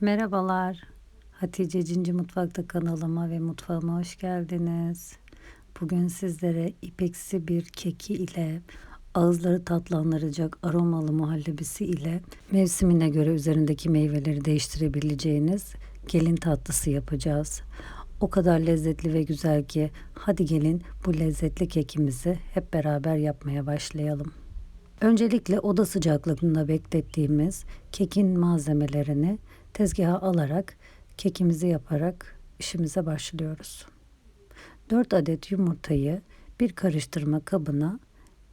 Merhabalar. Hatice Cinci Mutfak'ta kanalıma ve mutfağıma hoş geldiniz. Bugün sizlere ipeksi bir keki ile ağızları tatlandıracak aromalı muhallebisi ile mevsimine göre üzerindeki meyveleri değiştirebileceğiniz gelin tatlısı yapacağız. O kadar lezzetli ve güzel ki hadi gelin bu lezzetli kekimizi hep beraber yapmaya başlayalım. Öncelikle oda sıcaklığında beklettiğimiz kekin malzemelerini tezgaha alarak kekimizi yaparak işimize başlıyoruz. 4 adet yumurtayı bir karıştırma kabına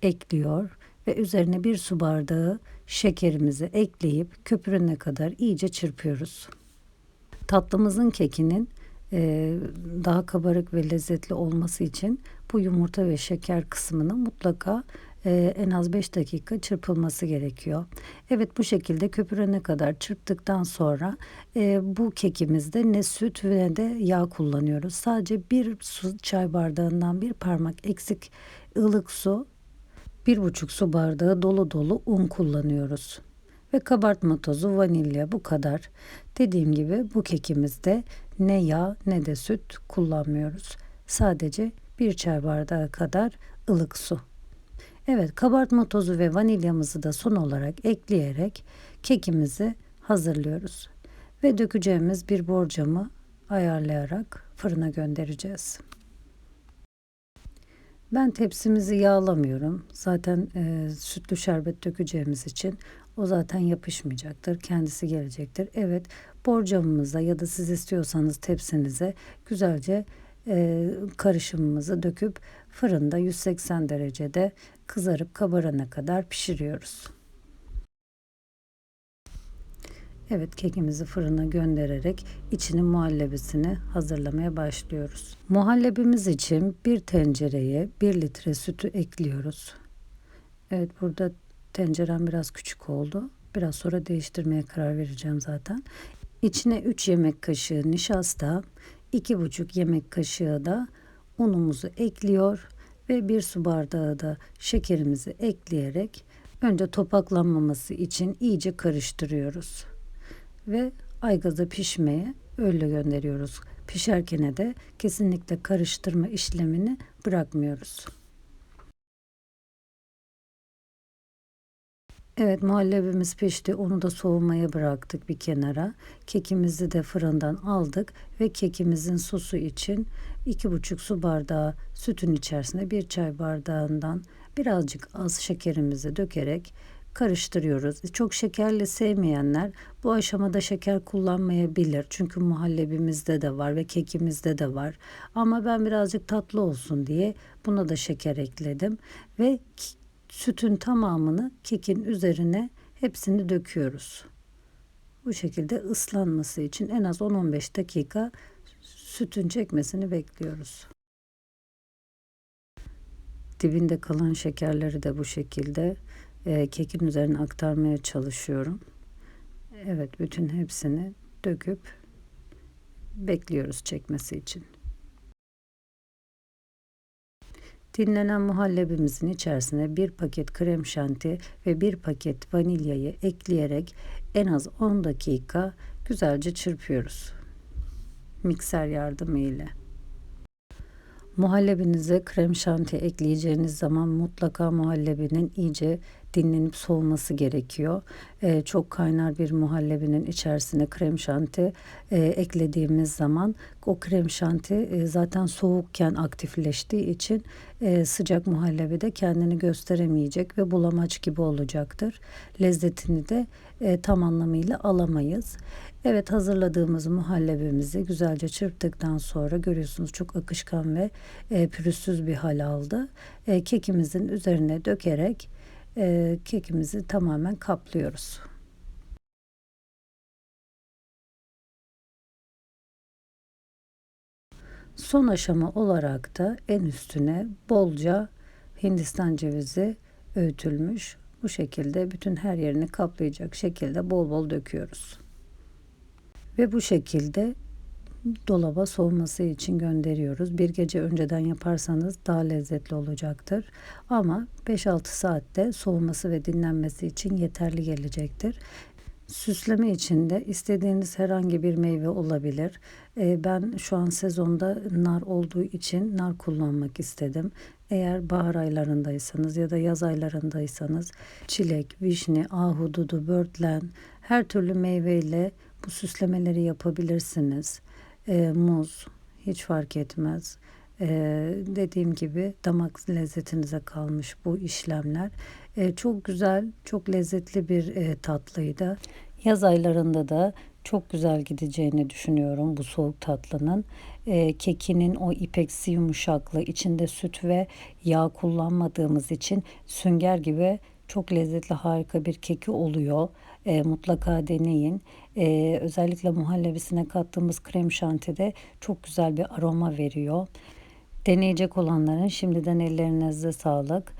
ekliyor ve üzerine bir su bardağı şekerimizi ekleyip köpürene kadar iyice çırpıyoruz. Tatlımızın kekinin e, daha kabarık ve lezzetli olması için bu yumurta ve şeker kısmını mutlaka e, en az 5 dakika çırpılması gerekiyor. Evet bu şekilde köpürene kadar çırptıktan sonra e, bu kekimizde ne süt ve de yağ kullanıyoruz. Sadece bir su çay bardağından bir parmak eksik ılık su, bir buçuk su bardağı dolu dolu un kullanıyoruz. Ve kabartma tozu, vanilya bu kadar. Dediğim gibi bu kekimizde ne yağ ne de süt kullanmıyoruz. Sadece bir çay bardağı kadar ılık su. Evet kabartma tozu ve vanilyamızı da son olarak ekleyerek kekimizi hazırlıyoruz. Ve dökeceğimiz bir borcamı ayarlayarak fırına göndereceğiz. Ben tepsimizi yağlamıyorum. Zaten e, sütlü şerbet dökeceğimiz için o zaten yapışmayacaktır. Kendisi gelecektir. Evet borcamımıza ya da siz istiyorsanız tepsinize güzelce e, karışımımızı döküp fırında 180 derecede kızarıp kabarana kadar pişiriyoruz. Evet kekimizi fırına göndererek içinin muhallebisini hazırlamaya başlıyoruz. Muhallebimiz için bir tencereye 1 litre sütü ekliyoruz. Evet burada tencerem biraz küçük oldu. Biraz sonra değiştirmeye karar vereceğim zaten. İçine 3 yemek kaşığı nişasta, 2,5 yemek kaşığı da unumuzu ekliyor ve bir su bardağı da şekerimizi ekleyerek önce topaklanmaması için iyice karıştırıyoruz. Ve aygaza pişmeye öyle gönderiyoruz. Pişerken de kesinlikle karıştırma işlemini bırakmıyoruz. Evet muhallebimiz pişti. Onu da soğumaya bıraktık bir kenara. Kekimizi de fırından aldık ve kekimizin sosu için 2,5 su bardağı sütün içerisine bir çay bardağından birazcık az şekerimizi dökerek karıştırıyoruz. Çok şekerli sevmeyenler bu aşamada şeker kullanmayabilir. Çünkü muhallebimizde de var ve kekimizde de var. Ama ben birazcık tatlı olsun diye buna da şeker ekledim ve sütün tamamını kekin üzerine hepsini döküyoruz. Bu şekilde ıslanması için en az 10-15 dakika sütün çekmesini bekliyoruz. Dibinde kalan şekerleri de bu şekilde e, kekin üzerine aktarmaya çalışıyorum. Evet bütün hepsini döküp bekliyoruz çekmesi için. Dinlenen muhallebimizin içerisine bir paket krem şanti ve bir paket vanilyayı ekleyerek en az 10 dakika güzelce çırpıyoruz. Mikser yardımı ile. Muhallebinize krem şanti ekleyeceğiniz zaman mutlaka muhallebinin iyice dinlenip soğuması gerekiyor. Ee, çok kaynar bir muhallebinin içerisine krem şanti e, eklediğimiz zaman o krem şanti e, zaten soğukken aktifleştiği için e, sıcak muhallebide kendini gösteremeyecek ve bulamaç gibi olacaktır. Lezzetini de e, tam anlamıyla alamayız. Evet hazırladığımız muhallebimizi güzelce çırptıktan sonra görüyorsunuz çok akışkan ve e, pürüzsüz bir hal aldı. E, kekimizin üzerine dökerek e, kekimizi tamamen kaplıyoruz. Son aşama olarak da en üstüne bolca Hindistan cevizi öğütülmüş bu şekilde bütün her yerini kaplayacak şekilde bol bol döküyoruz. Ve bu şekilde dolaba soğuması için gönderiyoruz. Bir gece önceden yaparsanız daha lezzetli olacaktır. Ama 5-6 saatte soğuması ve dinlenmesi için yeterli gelecektir. Süsleme için de istediğiniz herhangi bir meyve olabilir. Ee, ben şu an sezonda nar olduğu için nar kullanmak istedim. Eğer bahar aylarındaysanız ya da yaz aylarındaysanız çilek, vişne, ahududu, börtlen her türlü meyveyle bu süslemeleri yapabilirsiniz. Ee, muz hiç fark etmez. Ee, dediğim gibi damak lezzetinize kalmış bu işlemler. Ee, çok güzel, çok lezzetli bir e, tatlıydı. Yaz aylarında da çok güzel gideceğini düşünüyorum bu soğuk tatlının. Ee, kekinin o ipeksi yumuşaklığı, içinde süt ve yağ kullanmadığımız için sünger gibi çok lezzetli harika bir keki oluyor. Ee, mutlaka deneyin. Ee, özellikle muhallebisine kattığımız krem şantide çok güzel bir aroma veriyor. Deneyecek olanların şimdiden ellerinize sağlık.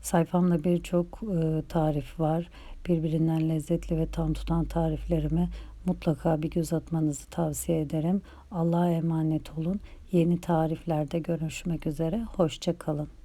Sayfamda birçok e, tarif var. Birbirinden lezzetli ve tam tutan tariflerimi mutlaka bir göz atmanızı tavsiye ederim. Allah'a emanet olun. Yeni tariflerde görüşmek üzere. Hoşça kalın.